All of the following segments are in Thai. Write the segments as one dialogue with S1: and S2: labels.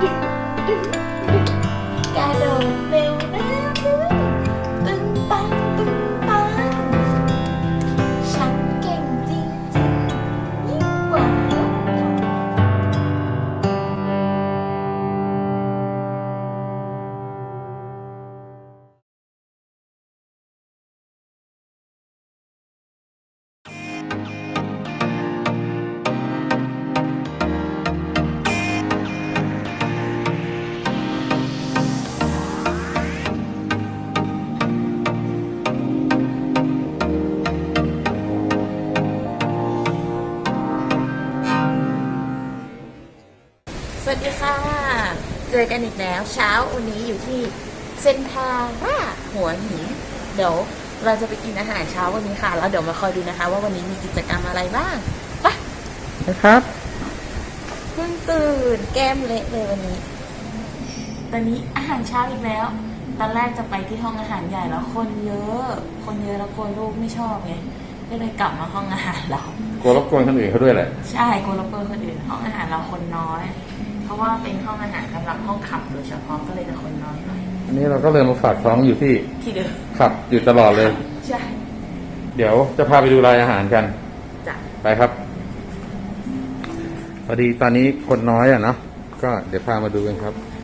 S1: do, do. จอกันอีกแล้ว เช้าวันนี้อยู่ที่เซนทาร่าหัวหินเดี๋ยวเราจะไปกินอาหารเช้าวันนี้ค่ะ แล้วเดี๋ยวมาคอยดูนะคะ ว่าวันนี้มีกิจกรรมอะไรบ้างไป
S2: นะครับ
S1: เพิ่งตื่นแก้มเละเลยวันนี้ ตอนนี้อาหารเช้าอีกแล้ว ตอนแรกจะไปที่ห้องอาหารใหญ่แล้วคนเยอะ คนเยอะแล้วกลัวลูกไม่ชอบไงก็เลยกลับมาห้องอาหารเรา
S2: กลัวรบกวนคนอื่นเขาด้วยแหละ
S1: ใช่กลัวรบกวนคนอื่นห้องอาหารเราคนน้อย เพราะว่าเป็นห้องอาหารสำหรับห้องขับโดยเฉพาะก็เลยจะคนน้อยหน่อย
S2: อันนี้เราก็เลยมาฝากท้องอยู่ที่
S1: ที่เดิม
S2: ขับอยู่ตลอดเลย
S1: ใช่
S2: เดี๋ยวจะพาไปดูรายอาหารกัน
S1: จ้ะ
S2: ไปครับพอดีตอนนี้คนน้อยอะเนาะก็เดี๋ยวพามาดูกันครับ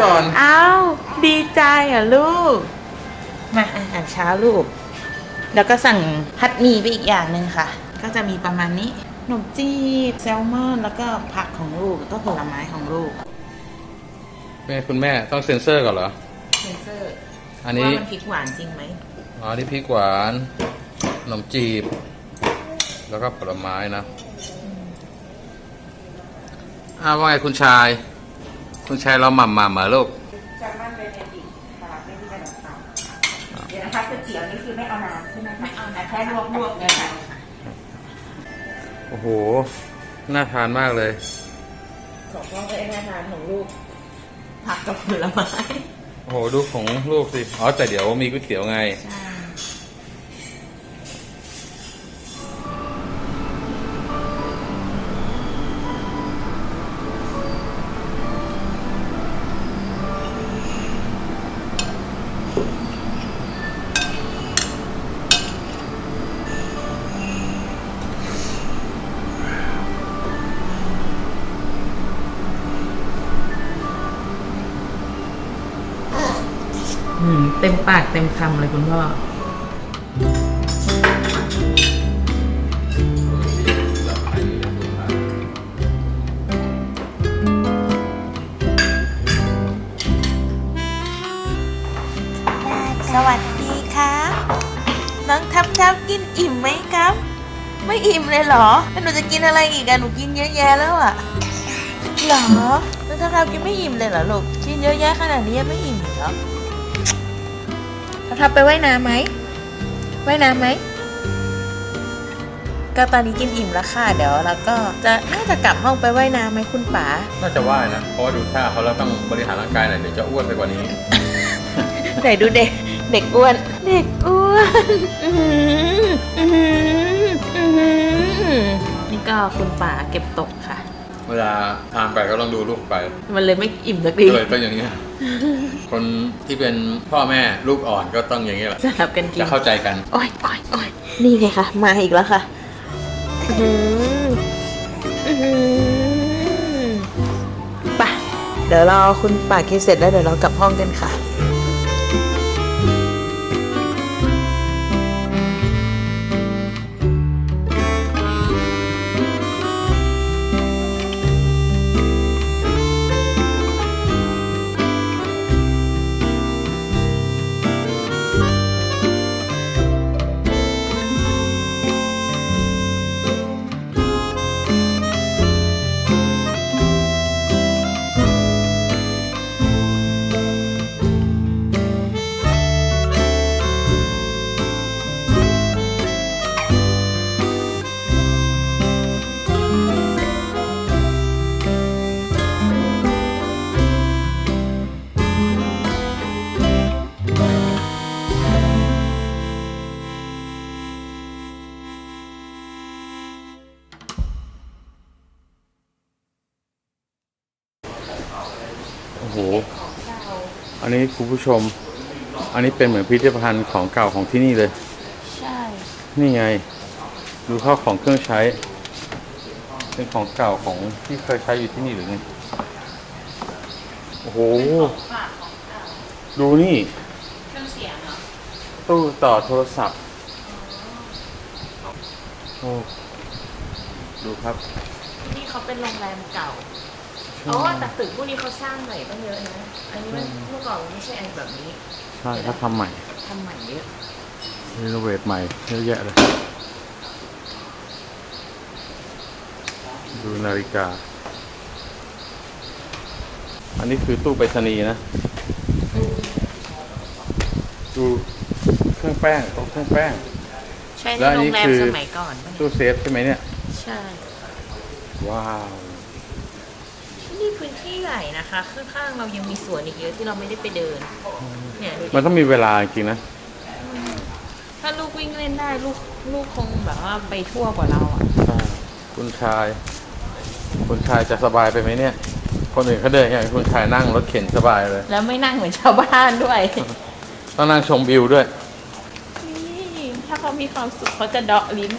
S2: ก่อน
S1: อ้าวดีใจอะลูก มาอาหารเช้าลูก แล้วก็สั่งพัดหมี่ไปอีกอย่างหนึ่งค่ะ ก็จะมีประมาณนี้ขนมจีบแซลมอนแล้วก็ผักของลูกแล้วก็ผลไม้ของลูก
S2: แม่คุณแม่ต้องเซ็นเซอร์ก่อนเหรอ
S1: เซนเซอร์
S2: อันนี้
S1: ว่ามันพริกหวานจริงไหม
S2: อ๋อนี่พริกหวานขนมจีบ แล้วก็ผลไม้นะอ้าวว่าไงคุณชาย คุณชายเราหม่ำหม่ำเหรอลูก
S3: จำมันเป็นเอดิค่ะไม่มีกระดาษเปล่าเดี๋ยวนะคะก๋วยเตี๋ยวนี่คือไม่เอาน้ำใช่ไหมคะเอาแต่แค่ลวกๆเลยค่ะ
S2: โอ้โห น่าทานมากเลย
S1: ของพ่อก็เป็นอาหารของลูก ผักกับผลไม้
S2: โอ้โห ดูของลูกสิ อ๋อ แต่เดี๋ยวมีก๋วยเตี๋ยวไง
S1: ใช่ เต็มปากเต็มคำเลยคุณพ่อ สวัสดีครับ น้องทับทับกินอิ่มไหมครับ ไม่อิ่มเลยเหรอแล้วหนูจะกินอะไรอีกอะหนูกินเยอะแยะแล้วอะเหรอน้องทับทับกินไม่อิ่มเลยเหรอลูก กินเยอะแยะขนาดนี้ยังไม่อิ่มอีกเหรอ ทับไปว่ายน้ำไหมว่ายน้ำไหมก็ตอนนี้กินอิ่มแล้วค่ะเดี๋ยวเราก็จะน่าจะกลับห้องไปว่ายน้ำไหมคุณป๋า
S2: น่าจะว่ายนะ เพราะว่าดูท่าเขาแล้วต้องบริหารร่างกายหน่อยเดี๋ยวจะอ้วนไปกว่านี้
S1: ไหนดูเด็ก เด็กอ้วน เด็กอ้วนอื้อหืออื้อหืออื้อหือนี่ก็คุณป๋าเก็บตกค่ะ
S2: เวลาทานไปก็ต้องดูลูกไป
S1: มันเลยไม่อิ่มสักที
S2: ก็เลยต้องอย่างนี้ยคนที่เป็นพ่อแม่ลูกอ่อนก็ต้องอย่างนี้แหละ
S1: สลับกันกิน
S2: จะเข้าใจกัน
S1: โอ้ยโอ้ยโอ้ยนี่ไงคะมาอีกแล้วค่ะอื้อหืออื้อหือไปเดี๋ยวเราคุณป่ากินเสร็จแล้วเดี๋ยวเรากลับห้องกันค่ะ
S2: นนี้คุณผู้ชม อันนี้เป็นเหมือนพิพิธภัณฑ์ของเก่าของที่นี่เลย
S1: ใช่
S2: นี่ไง ดูข้าวของเครื่องใช้ เป็นของเก่าของที่เคยใช้อยู่ที่นี่หรือไง โอ้โห ดูนี่
S1: เครื่องเสียงเหรอ
S2: ตู้ต่อโทรศัพท์โอ้ดูครับ
S1: นี่เขาเป็นโรงแรมเก่า อ๋อแต่ตึกพวกนี้เขาสร้างใหม่ตั้งเยอะนะอันนี้มันเมื่อก่อนมันไม่ใช่อันแบบนี้
S2: ใช่ถ้าทำใหม่
S1: ทำใหม่เยอะ
S2: รีโนเวทใหม่เยอะแยะเลย ดูนาฬิกา อันนี้คือตู้ไปรษณีย์นะ ดูเครื่องแป้งโต๊ะเครื่องแป้ง
S1: ใช่
S2: แล้
S1: ใน
S2: วอัน
S1: โร
S2: นี้
S1: งแรม
S2: คือ
S1: สมัยก่อนปะเนี่ย
S2: ตู้เซฟใช่ไหมเนี่ย
S1: ใช่
S2: ว้าว
S1: ที่นี่พื้นที่ ใหญ่นะคะ ข้างๆเรายังมีสวนอีกเยอะที่เราไม่ได้ไปเดิน เนี่ยดูดิ
S2: มันต้องมีเวลาจริงๆนะ
S1: ถ้าลูกวิ่งเล่นได้ลูกลูกคงแบบว่าไปทั่วกว่าเราอะ
S2: ใช่คุณชาย คุณชายจะสบายไปไหมเนี่ย คนอื่นเขาเดินอย่างคุณชายนั่งรถเข็นสบายเลย
S1: แล้วไม่นั่งเหมือนชาวบ้านด้วย
S2: ต้องนั่งชมวิวด้วย
S1: นี่ถ้าเขามีความสุขเขาจะเดาะลิ้น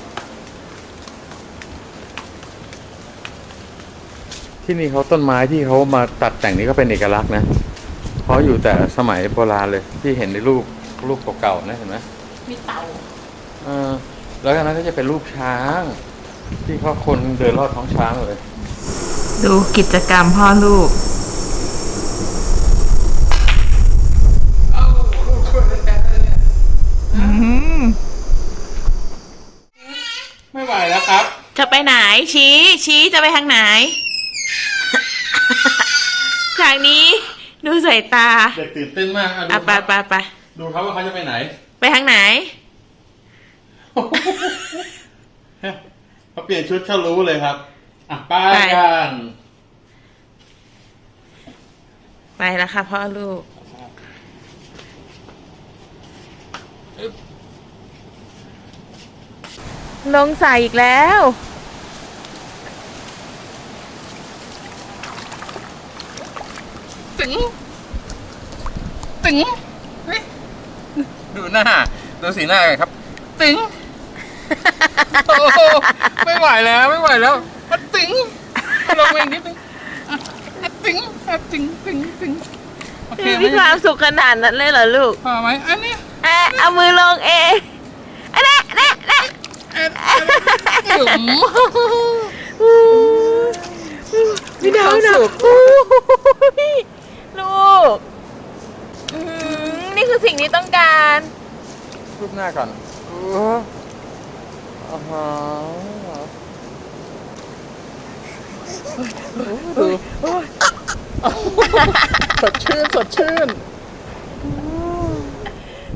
S2: ที่นี่เขาต้นไม้ที่เขามาตัดแต่งนี่ก็เป็นเอกลักษณ์นะเพราะอยู่แต่สมัยโบราณเลย ที่เห็นในรูปรูปเก่าๆนะเห็นไหม
S1: มีเต่า
S2: เออแล้วก็นั้นก็จะเป็นรูปช้าง ที่เขาคนเดินลอดท้องช้างเลย
S1: ดูกิจกรรมพ่อลูก
S2: ไม่ไหวแล้วครับ
S1: จะไปไหนชี้ ชี้จะไปทางไหนทางนี้ ดูสายตา
S2: เด็กตื่นเต้นมากอะดู
S1: อะไปไปไป
S2: ดูครับว่าเขาจะไปไหน
S1: ไปทางไหน
S2: เขาเปลี่ยนชุดเขารู้เลยครับ อะไป
S1: ไป
S2: กัน
S1: ไปแล้วค่ะพ่อลูก ลงใส่อีกแล้ว
S2: ตึงตึงเฮ้ยดูหน้า ดูสีหน้าเลยครับ ตึงโอ้โหไม่ไหวแล้วไม่ไหวแล้วมันตึงลงเองนิดนึงอะอะตึงอะตึงตึงตึงโอเคไหม
S1: มีความสุขขนาดนั้นเลยเหรอลูก
S2: พอไหมอันนี้
S1: เอะเอามือลงเองอันนั้นนั่นนั่น
S2: จุ๋ม
S1: พี่ดาวนะ ลูกอืมนี่คือสิ่งที่ต้องการ
S2: รูปหน้าก่อนโอ้อ๋อฮะดูสดชื่นสดชื่น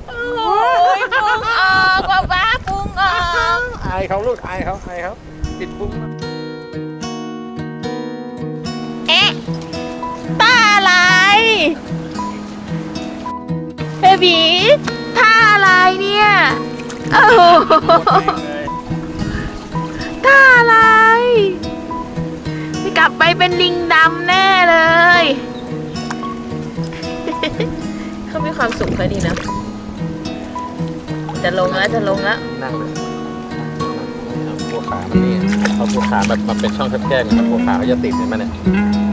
S1: โอ้ยปุ้งออกว่าบ้าปุ้งออก
S2: อายเขาลูกอายเขาอายเขาปิดปุ้ง
S1: เเบบีท่าอะไรเนี่ยโอ้โหท่าอะไรจะกลับไปเป็นลิงดำแน่เลย เขามีความสุขเขาดีนะ จะลงแล้วจะลงแล้ว
S2: นั่งเลยเอาตัวขามันนี่เอาตัวขาแบบมันเป็นช่องแคบๆนะครับตัวขาเขาจะติดเห็นไหมเนี่ย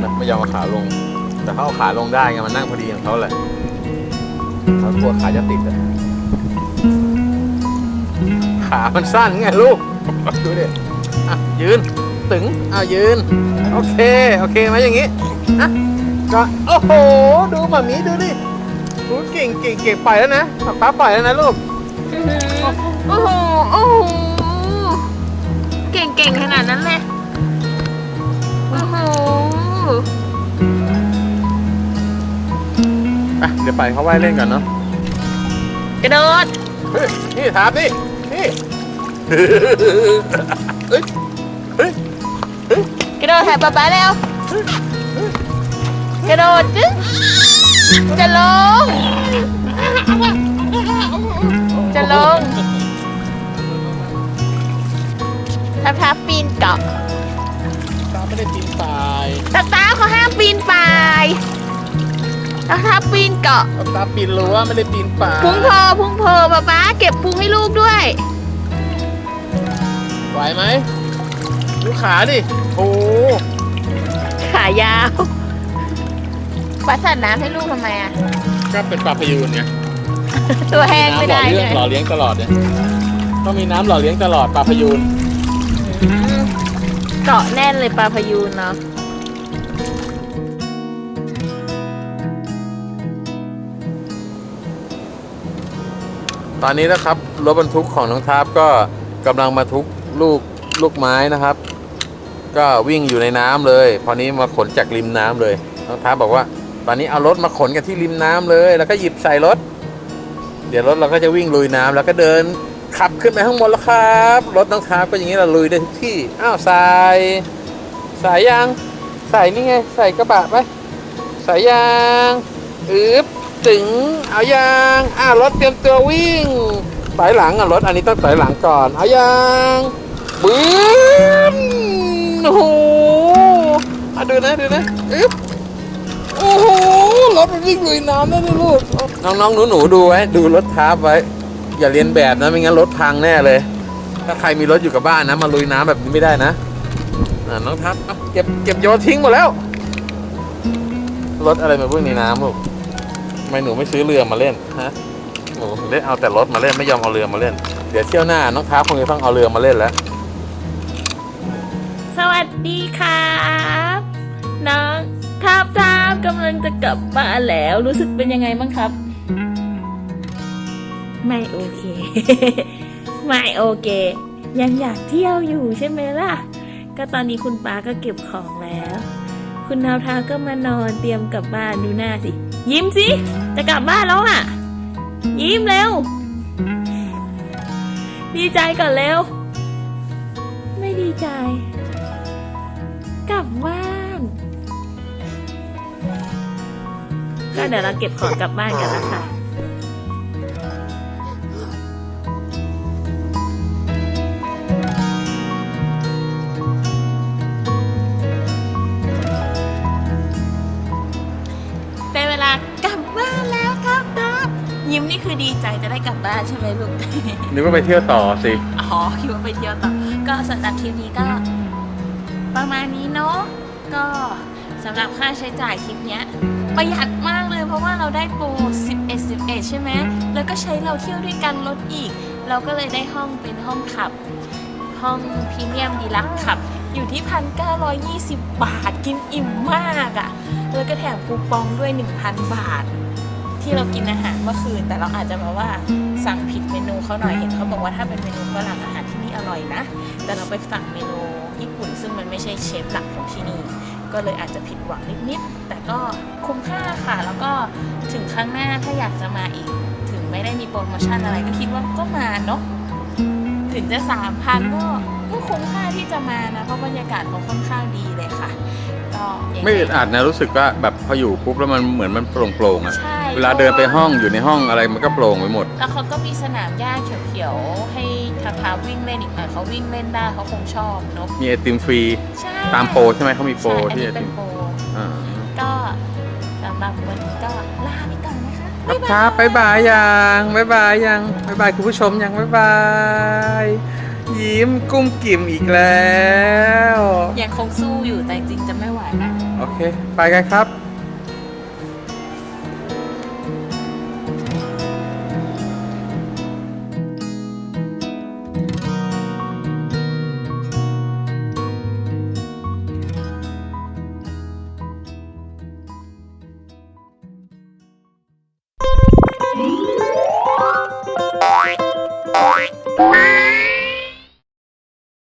S2: มันไม่ยอมเอาขาลง แต่เขาเอาขาลงได้ไงมันนั่งพอดีของเขาแหละเขาตัวขาจะติดอะขามันสั้นไงลูกดูดิอะยืนตึงอะยืน โอเค โอเคไหมอย่างงี้อะก็โอ้โห ดูแบบนี้ดูดิดูเก่งเก่งเก่งปล่อยแล้วนะป๊าป๊าปล่อยแล้วนะลูก
S1: โอ้โหโอ้โหเก่งๆขนาดนั้นเลยโอ้โหะ
S2: เดี๋ยวไปเขาว่ายเล่นกันเนาะ
S1: กระโดด
S2: เฮ้ยนี่ถามนี่นี่เฮ้ยเฮ้ย
S1: กระโดดแถบป๊าป๊าเร็วกระโดดจึ๊งจะลง จะลงทับทับปีนเกาะ
S2: ตาไม่ได้ปีนป่าย
S1: ตาตาเขาห้ามปีนป่าย น้องทับปีนเกาะ
S2: น้องทับปีนรั้วไม่ได้ปีนป่า
S1: พุงโพพุงโพป๊าป๊าเก็บพุงให้ลูกด้วย
S2: ไหวไหมดูขาดิ โอ้
S1: ขายาวป๊าสัดน้ำให้ลูกทำไมอะ
S2: ก็เป็นปลาพยูนไง
S1: ตัวแห้งไม่ได้
S2: น้ำหล่อ
S1: เล
S2: เลี้ยง
S1: ย
S2: หล่อเลี้ยงตลอดเนี่ยต้องมีน้ำหล่อเลี้ยงตลอดปลาพยูน
S1: อืมเกาะแน่นเลยปลาพยูนเนาะ
S2: ตอนนี้นะครับรถบรรทุกของน้องทาบก็กำลังมาทุกลูกลูกไม้นะครับ ก็วิ่งอยู่ในน้ำเลยพอนี้มาขนจากริมน้ำเลยน้องทาบบอกว่า ตอนนี้เอารถมาขนกันที่ริมน้ำเลย แล้วก็หยิบใส่รถ เดี๋ยวรถเราก็จะวิ่งลุยน้ำแล้วก็เดินขับขึ้นไปข้างบนแล้วครับรถน้องทาบก็อย่างนี้เราลุยได้ทุกที่อ้าวใส่ใส่ยังใส่นี่ไงใส่กระบะไปใส่ยางอึบ ถึงเอายางอ้ารถเตรียมตัววิ่งถอยหลังอะรถอันนี้ต้องถอยหลังก่อน เอายางบึ้มโอ้โหอะดูนะดูนะอึบโอ้โหรถมันวิ่งลุยน้ำได้ด้วยลูกน้องๆหนูๆดูไว้ดูรถทับไว้ อย่าเรียนแบบนะไม่งั้นรถพังแน่เลย ถ้าใครมีรถอยู่กับบ้านนะ มาลุยน้ำแบบนี้ไม่ได้นะอะน้องทับเอาเก็บเก็บโยนทิ้งหมดแล้วรถอะไรมาวิ่งในน้ำลูก ทำไมหนูไม่ซื้อเรือมาเล่นฮะหนูเล่นเอาแต่รถมาเล่นไม่ยอมเอาเรือมาเล่น เดี๋ยวเที่ยวหน้าน้องทับคงจะต้องเอาเรือมาเล่นแล้ว
S1: สวัสดีครับน้องทับทับกำลังจะกลับบ้านแล้ว รู้สึกเป็นยังไงบ้างครับ ไม่โอเค ไม่โอเค ยังอยากเที่ยวอยู่ใช่ไหมล่ะ ก็ตอนนี้คุณป้าก็เก็บของแล้ว คุณนาวทาก็มานอนเตรียมกลับบ้านดูหน้าสิ ยิ้มสิ จะกลับบ้านแล้วอะ ยิ้มเร็ว ดีใจก่อนเร็ว ไม่ดีใจ กลับบ้าน ก็เดี๋ยวเราเก็บของกลับบ้านกันแล้วค่ะ จะได้กลับบ้านใช่ไหมลูก
S2: นึกว่าไปเที่ยวต่อสิ
S1: อ๋อคิดว่าไปเที่ยวต่อ ก็สำหรับทริปนี้ก็ ประมาณนี้เนาะ ก็สำหรับค่าใช้จ่ายทริปเนี้ยประหยัดมากเลยเพราะว่าเราได้โปร 11 11 ใช่ไหม แล้วก็ใช้เราเที่ยวด้วยกันลดอีก เราก็เลยได้ห้องเป็นห้องขับ ห้องพรีเมียมดีลักขับ อยู่ที่ 1,920 บาทกินอิ่มมากอะ่ะ แล้วก็แถมคูปองด้วย 1,000 บาท ที่เรากินอาหารเมื่อคืน แต่เราอาจจะแบบว่า สั่งผิดเมนูเขาหน่อยเห็นเขาบอกว่าถ้าเป็นเมนูฝรั่งอาหารที่นี่อร่อยนะ แต่เราไปสั่งเมนูญี่ปุ่น ซึ่งมันไม่ใช่เชฟหลักของที่นี่ก็เลยอาจจะผิดหวังนิดๆแต่ก็คุ้มค่าค่ะ แล้วก็ถึงครั้งหน้าถ้าอยากจะมาอีก ถึงไม่ได้มีโปรโมชั่นอะไรก็คิดว่าก็มาเนาะถึงจะสามพันก็ก็คุ้มค่าที่จะมานะ เพราะบรรยากาศเขาค่อนข้างดีเลยค่ะ ก็ยังง
S2: ไม่อึดอัดนะรู้สึกว่าแบบพออยู่ปุ๊บแล้วมันเหมือนมันโปร่งๆอะ
S1: ใช่
S2: เวลาเดินไปห้องอยู่ในห้องอะไรมันก็โปร่งไปหมด
S1: แล้วเขาก็มีสนามหญ้าเขียวๆให้ทาทาวิ่งเล่นอีกหน่อยเขาวิ่งเล่นได้เขาคงชอบเนอะ
S2: มีไอติมฟรี
S1: ใช่
S2: ตามโปรใช่ไหมเขามีโปร
S1: ใช่อัน
S2: ที่
S1: นี้
S2: ไอ
S1: เป็
S2: ติ
S1: น
S2: ม
S1: โปร
S2: อ่า
S1: ก็สำหรับวันนี้ก็ลาไปก่อนนะคะ
S2: ครับครับบ๊ายบายยังบ๊ายบายยังบ๊ายบายคุณผู้ชมยังบ๊ายบายยิ้มกุ้มกิ่มอีกแล้ว
S1: ยังคงสู้อยู่แต่จ
S2: เค ไปกันครับ